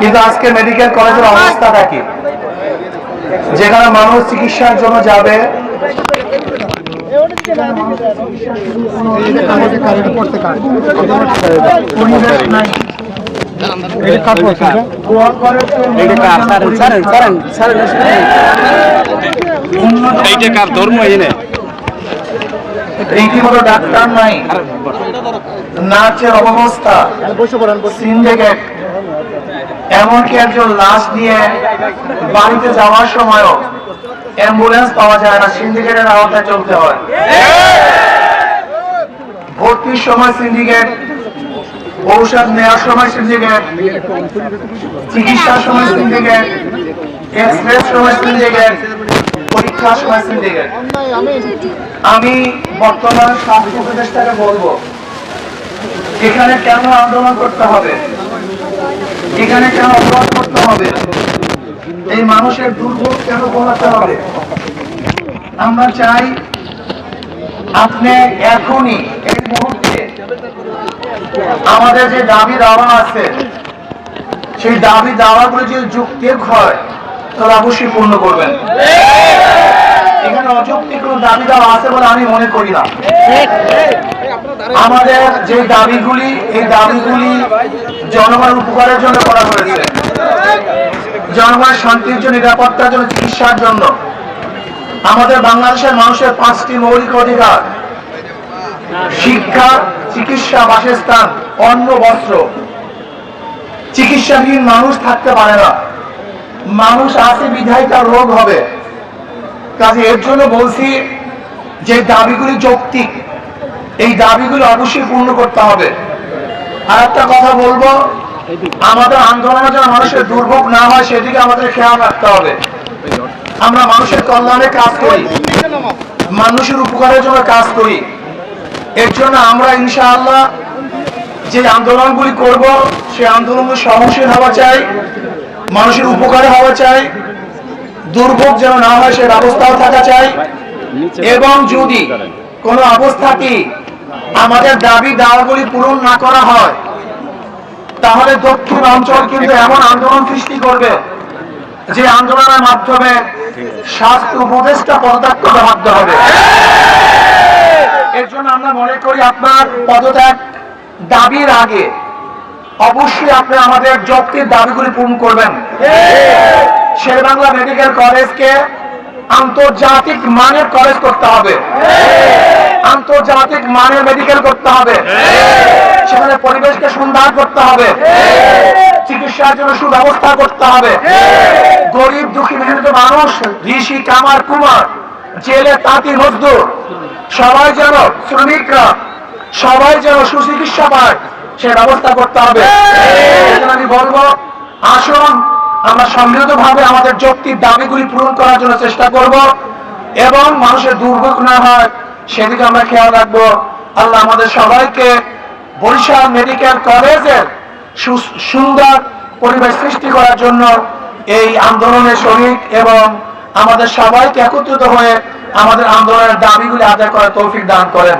কিন্তু মেডিকেল যেখানে মানুষ চিকিৎসার জন্য যাবে এইটা কার ধর্ম এনে? রীতিমতো ডাক্তার নাই। নাচের অবস্থা। সিন্ডিকেট এমনকি একজন লাশ নিয়ে বাড়িতে যাওয়ার সময়ও অ্যাম্বুলেন্স পাওয়া যায় না সিন্ডিকেটের আওতায় চলতে হয়। ভর্তির সময় সিন্ডিকেট ঔষধ নেওয়ার সময় শুনতে সিন্ডিকেট চিকিৎসার সময় সিন্ডিকেট এক্সপ্রেস সময় সিন্ডিকেট পরীক্ষার সময় সিন্ডিকেট আমি বর্তমান স্বাস্থ্য উপদেষ্টাকে বলব, এখানে কেন আন্দোলন করতে হবে? এখানে কেন অপরাধ করতে হবে? এই মানুষের দুর্ভোগ কেন কমাতে হবে? আমরা চাই আপনি এখনই এই মুহূর্তে আমাদের যে দাবি দাওয়া আছে, সেই দাবি দাওয়াগুলো যদি যুক্তির হয় তাহলে অবশ্যই পূর্ণ করবেন। এখানে অযৌক্তিক কোনো দাবি দেওয়া আছে বলে আমি মনে করি না। আমাদের যে দাবিগুলি, এই দাবিগুলি জনগণের উপকারের জন্য করা হয়েছে। জনগণের শান্তির জন্য, নিরাপত্তার জন্য, চিকিৎসার জন্য। আমাদের বাংলাদেশের মানুষের পাঁচটি মৌলিক অধিকার, শিক্ষা চিকিৎসা বাসস্থান, অন্ন, বস্ত্র। চিকিৎসাবিহীন মানুষ থাকতে পারে না। মানুষ আছে, বিধায় তার রোগ হবে। কাজে এর জন্য বলছি, যে দাবিগুলি যৌক্তিক, এই দাবিগুলো অবশ্যই পূর্ণ করতে হবে। আর একটা কথা বলব, আমাদের আন্দোলনে যেন মানুষের দুর্ভোগ না হয়, সেদিকে আমাদের খেয়াল রাখতে হবে। আমরা মানুষের কল্যাণে কাজ করি। মানুষের উপকারের জন্য কাজ করি। এর জন্য আমরা ইনশাআল্লাহ যে আন্দোলনগুলি করব সেই আন্দোলনগুলি সহনশীল হওয়া চাই, মানুষের উপকারে হওয়া চাই, দুর্ভোগ যেন না হয় সে ব্যবস্থাও থাকা চাই, এবং যদি কোন অবস্থাকে আমাদের দাবি দাওয়াগুলি পূরণ না করা হয়, তাহলে দক্ষিণ অঞ্চল কিন্তু এমন আন্দোলন সৃষ্টি করবে, যে আন্দোলনের মাধ্যমে স্বাস্থ্য উপদেষ্টা পদত্যাগ বাধ্য হবে। জন্য আমরা মনে করি আপনার পদত্যাগ দাবির আগে অবশ্যই আপনি আমাদের যৌক্তিক দাবিগুলি পূরণ করবেন। শেরবাংলা মেডিকেল কলেজকে আন্তর্জাতিক মানের কলেজ করতে হবে। আন্তর্জাতিক মানের মেডিকেল করতে হবে। সেখানে পরিবেশকে সুন্দর করতে হবে। চিকিৎসার জন্য সুব্যবস্থা করতে হবে। গরিব দুঃখী মেহনত মানুষ ঋষি কামার কুমার জেলে তাঁতি মজদুর। সবাই যেন শ্রমিকরা, সবাই যেন সুচিকিৎসা পায়, সে ব্যবস্থা করতে হবে। আমি বলব, আসুন, আমরা সম্মিলিত ভাবে আমাদের যৌক্তিক দাবিগুলি পূরণ করার জন্য চেষ্টা করব এবং মানুষের দুর্ভোগ না হয়, সেদিকে আমরা খেয়াল রাখব। আল্লাহ আমাদের সবাইকে বরিশাল মেডিকেল কলেজের সুন্দর পরিবেশ সৃষ্টি করার জন্য এই আন্দোলনের শরিক এবং আমাদের সবাইকে একত্রিত হয়ে আমাদের আন্দোলনের দাবিগুলি আদায় করার তৌফিক দান করেন।